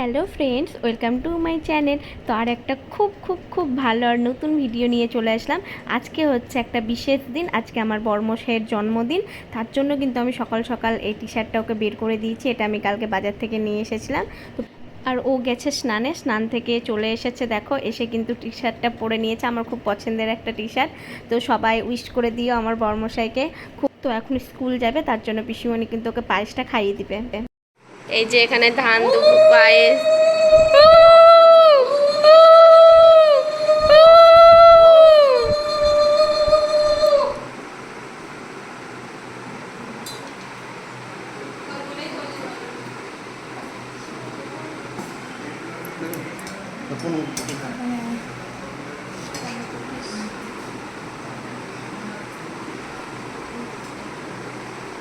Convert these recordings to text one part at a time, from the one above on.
Hello friends, welcome to my channel. তো আর একটা খুব খুব খুব ভালো আর নতুন ভিডিও নিয়ে চলে আসলাম। আজকে হচ্ছে একটা বিশেষ দিন, আজকে আমার বর্মশের জন্মদিন। তার জন্য কিন্তু আমি সকাল সকাল এই টি শার্টটা ওকে বের করে দিয়েছি, এটা আমি কালকে বাজার থেকে নিয়ে এসেছিলাম। তো আর ও গেছে স্নানে, স্নান থেকে চলে এসেছে, দেখো, এসে কিন্তু টি শার্টটা পরে নিয়েছে, আমার খুব পছন্দের একটা টি শার্ট তো সবাই উইশ করে দিও আমার বর্মশাইকে। খুব, তো এখন স্কুল যাবে, তার জন্য পিসিমণি কিন্তু ওকে পায়েসটা খাইয়ে দিবে এই যে এখানে ধান পায়েস।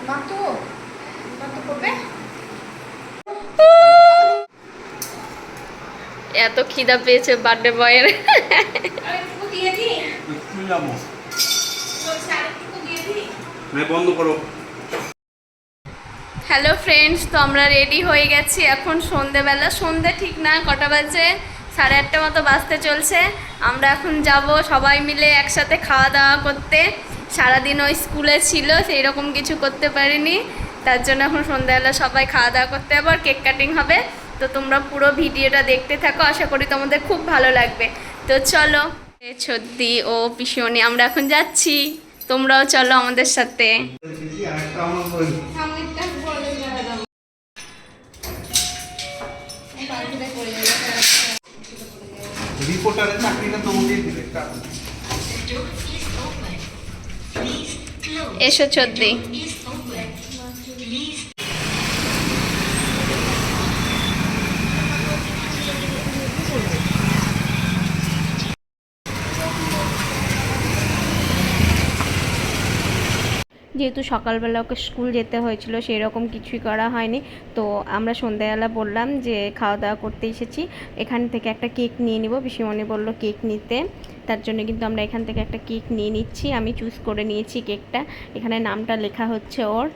মাতো মাতো করবে? এত খিদা পেয়েছে বার্থডে বয়ের। হ্যালো ফ্রেন্ডস তো আমরা রেডি হয়ে গেছি এখন সন্ধেবেলা। সন্ধে ঠিক না কটা বাজে? সাড়ে আটটা মতো বাজতে চলছে। আমরা এখন যাব সবাই মিলে একসাথে খাওয়া দাওয়া করতে। সারাদিন ওই স্কুলে ছিল সেই রকম কিছু করতে পারিনি। তার জন্য এখন সন্ধ্যাবেলা সবাই খাওয়া দাওয়া করতে আবার কেক কাটিং হবে। তো তোমরা পুরো ভিডিওটা দেখতে থাকো আশা করি তোমাদের খুব ভালো লাগবে। তো চলো ছদ্দি ও পিসিমণি আমরা এখন যাচ্ছি। তোমরাও চলো আমাদের সাথে। রিপোর্টারের চাকরিটা দিলে এসো চদ্দি যেহেতু সকালবেলা ওকে স্কুল যেতে হয়েছিল সেই রকম কিছুই করা হয়নি। তো আমরা সন্ধ্যাবেলা বললাম যে খাওয়া দাওয়া করতে এসেছি। এখান থেকে একটা কেক নিয়ে নিব। পিসিমণি বলল কেক নিতে। তার জন্য কিন্তু আমরা এখান থেকে একটা কেক নিয়ে নিচ্ছি। আমি চুজ করে নিয়েছি কেকটা। এখানে নামটা লেখা হচ্ছে ওর।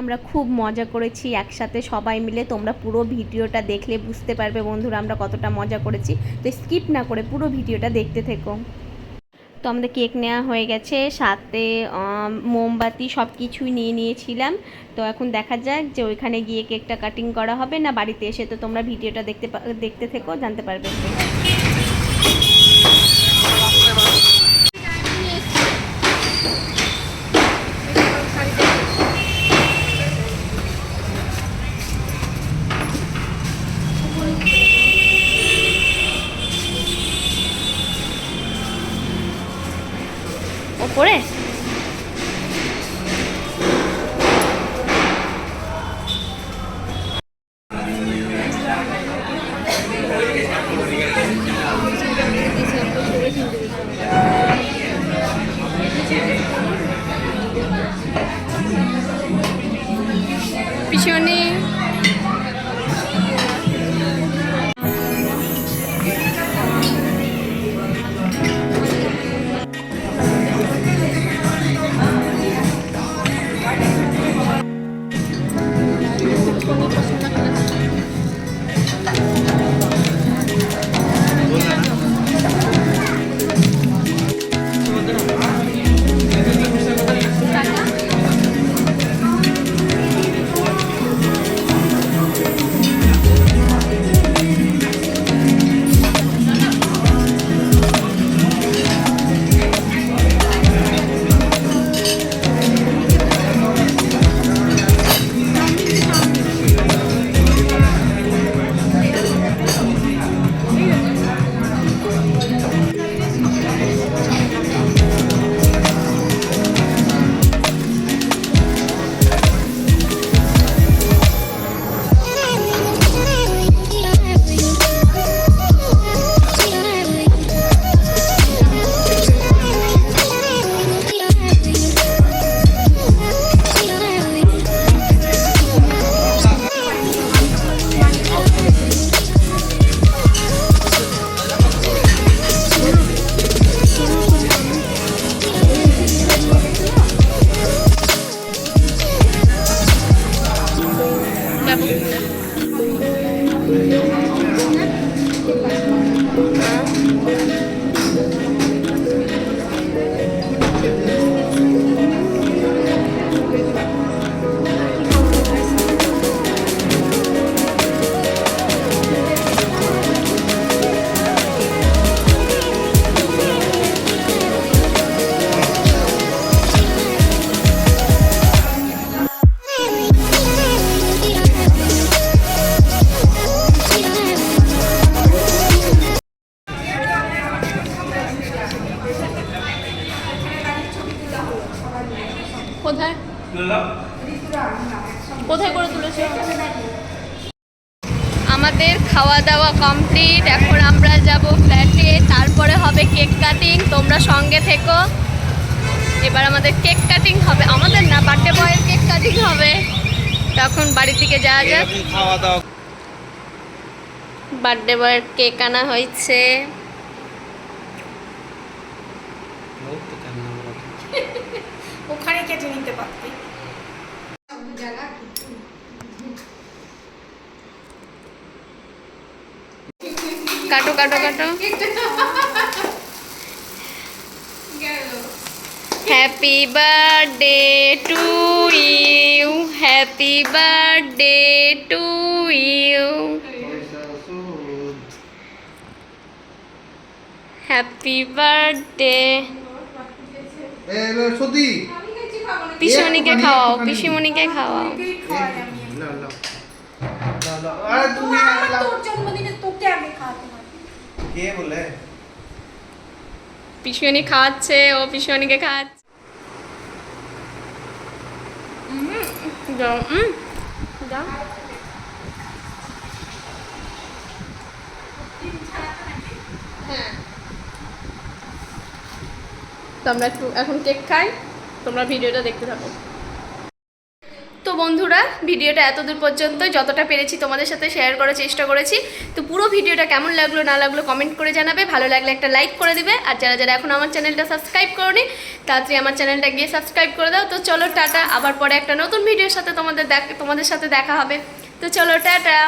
আমরা খুব মজা করেছি একসাথে সবাই মিলে। তোমরা পুরো ভিডিওটা দেখলে বুঝতে পারবে বন্ধুরা, আমরা কতটা মজা করেছি। তো স্কিপ না করে পুরো ভিডিওটা দেখতে থেকো। আমাদের কেক নেওয়া হয়ে গেছে। সাথে মোমবাতি সব কিছুই নিয়ে নিয়েছিলাম। তো এখন দেখা যাক যে ওইখানে গিয়ে কেকটা কাটিং করা হবে না, বাড়িতে এসে তো তোমরা ভিডিওটা দেখতে দেখতে থেকো, জানতে পারবে। ওপরে পিছনে ব্যবস্থা কোথায়? কোথায় করে তুলেছো? আমাদের খাওয়া দাওয়া কমপ্লিট। এখন আমরা যাব ফ্ল্যাটে। তারপরে হবে কেক কাটিং। তোমরা সঙ্গে থেকো। এবার আমাদের কেক কাটিং হবে। আমাদের না বার্থডে বয়ের কেক কাটিং হবে। তখন বাড়ির দিকে যাওয়া যাক। খাওয়া দাওয়া। বার্থডে বয়ের কেক আনা হয়েছে। ওখানে কেটে নিতে পারতি। কাটো কাটো কাটো। Happy birthday to you happy birthday to you happy birthday পিসিমণিকে খাওয়াও। পিসিমণিকে খাওয়াও। তুই খাওয়াই আমি। আরে তুমি তোর জন্মদিনে তোকে আগে খাওয়াতে কে বলে? পিসিমণি খাওয়াচ্ছে ও পিসিমণিকে খাওয়াচ্ছে। হ্যাঁ। আমরা একটু এখন কেক খাই। তোমরা ভিডিওটা দেখতে থাকো। তো বন্ধুরা, ভিডিওটা এতদূর পর্যন্ত যতটা পেরেছি তোমাদের সাথে শেয়ার করার চেষ্টা করেছি। তো পুরো ভিডিওটা কেমন লাগল, না লাগল কমেন্ট করে জানাবে। ভালো লাগলে একটা লাইক করে দিবে। আর যারা যারা এখন আমার চ্যানেলটা সাবস্ক্রাইব করনি, তাড়াতাড়ি আমার চ্যানেলটা গিয়ে সাবস্ক্রাইব করে দাও। তো চলো, টাটা। আবার পরে একটা নতুন ভিডিওর সাথে তোমাদের দেখ তোমাদের সাথে দেখা হবে। তো চলো, টাটা।